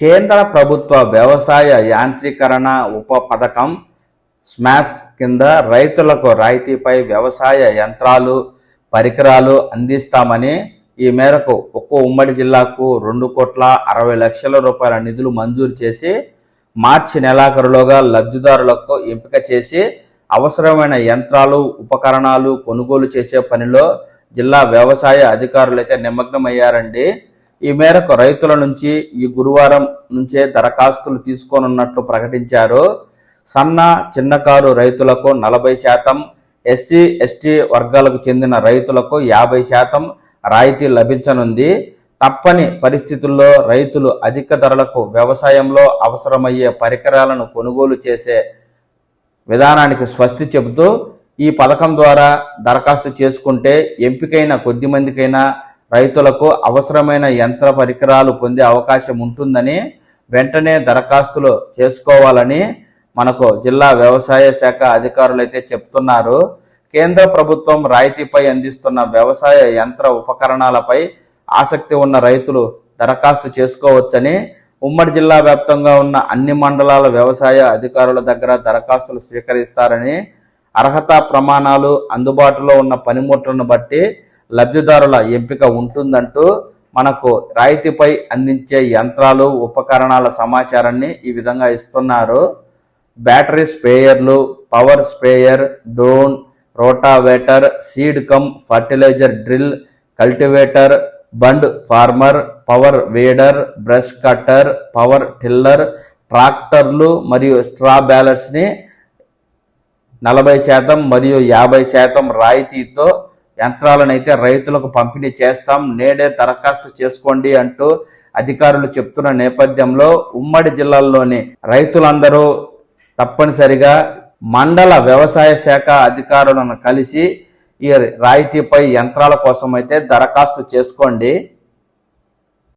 కేంద్ర ప్రభుత్వ వ్యవసాయ యాంత్రీకరణ ఉప పథకం స్మాష్ కింద రైతులకు రాయితీపై వ్యవసాయ యంత్రాలు పరికరాలు అందిస్తామని ఈ మేరకు ఒక్కో ఉమ్మడి జిల్లాకు రెండు కోట్ల అరవై లక్షల రూపాయల నిధులు మంజూరు చేసి మార్చి నెలాఖరులోగా లబ్ధిదారులకు ఎంపిక చేసి అవసరమైన యంత్రాలు ఉపకరణాలు కొనుగోలు చేసే పనిలో జిల్లా వ్యవసాయ అధికారులైతే నిమగ్నమయ్యారండి. ఈ మేరకు రైతుల నుంచి ఈ గురువారం నుంచే దరఖాస్తులు తీసుకోనున్నట్లు ప్రకటించారు. సన్న చిన్నకారు రైతులకు నలభై శాతం ఎస్సీ ఎస్టీ వర్గాలకు చెందిన రైతులకు యాభై శాతం రాయితీ లభించనుంది. తప్పని పరిస్థితుల్లో రైతులు అధిక ధరలకు వ్యవసాయంలో అవసరమయ్యే పరికరాలను కొనుగోలు చేసే విధానానికి స్వస్తి చెబుతూ ఈ పథకం ద్వారా దరఖాస్తు చేసుకుంటే ఎంపికైన కొద్ది మందికైనా రైతులకు అవసరమైన యంత్ర పరికరాలు పొందే అవకాశం ఉంటుందని వెంటనే దరఖాస్తులు చేసుకోవాలని మనకు జిల్లా వ్యవసాయ శాఖ అధికారులు అయితే చెప్తున్నారు. కేంద్ర ప్రభుత్వం రాయితీపై అందిస్తున్న వ్యవసాయ యంత్ర ఉపకరణాలపై ఆసక్తి ఉన్న రైతులు దరఖాస్తు చేసుకోవచ్చని ఉమ్మడి జిల్లా వ్యాప్తంగా ఉన్న అన్ని మండలాల వ్యవసాయ అధికారుల దగ్గర దరఖాస్తులు స్వీకరిస్తారని అర్హత ప్రమాణాలు అందుబాటులో ఉన్న పనిముట్లను బట్టి లబ్ధిదారుల ఎంపిక ఉంటుందంటూ మనకు రాయితీపై అందించే యంత్రాలు ఉపకరణాల సమాచారాన్ని ఈ విధంగా ఇస్తున్నారు. బ్యాటరీ స్ప్రేయర్లు power sprayer drone rotavator seed cum fertiliser drill cultivator bund former power weeder brush cutter power tiller ట్రాక్టర్లు మరియు స్ట్రా బ్యాలర్స్ని నలభై శాతం మరియు యాభై శాతం రాయితీతో యంత్రాలను అయితే రైతులకు పంపిణీ చేస్తాం. నేడే దరఖాస్తు చేసుకోండి అంటూ అధికారులు చెప్తున్న నేపథ్యంలో ఉమ్మడి జిల్లాల్లోని రైతులందరూ తప్పనిసరిగా మండల వ్యవసాయ శాఖ అధికారులను కలిసి ఈ రాయితీపై యంత్రాల కోసం అయితే దరఖాస్తు చేసుకోండి.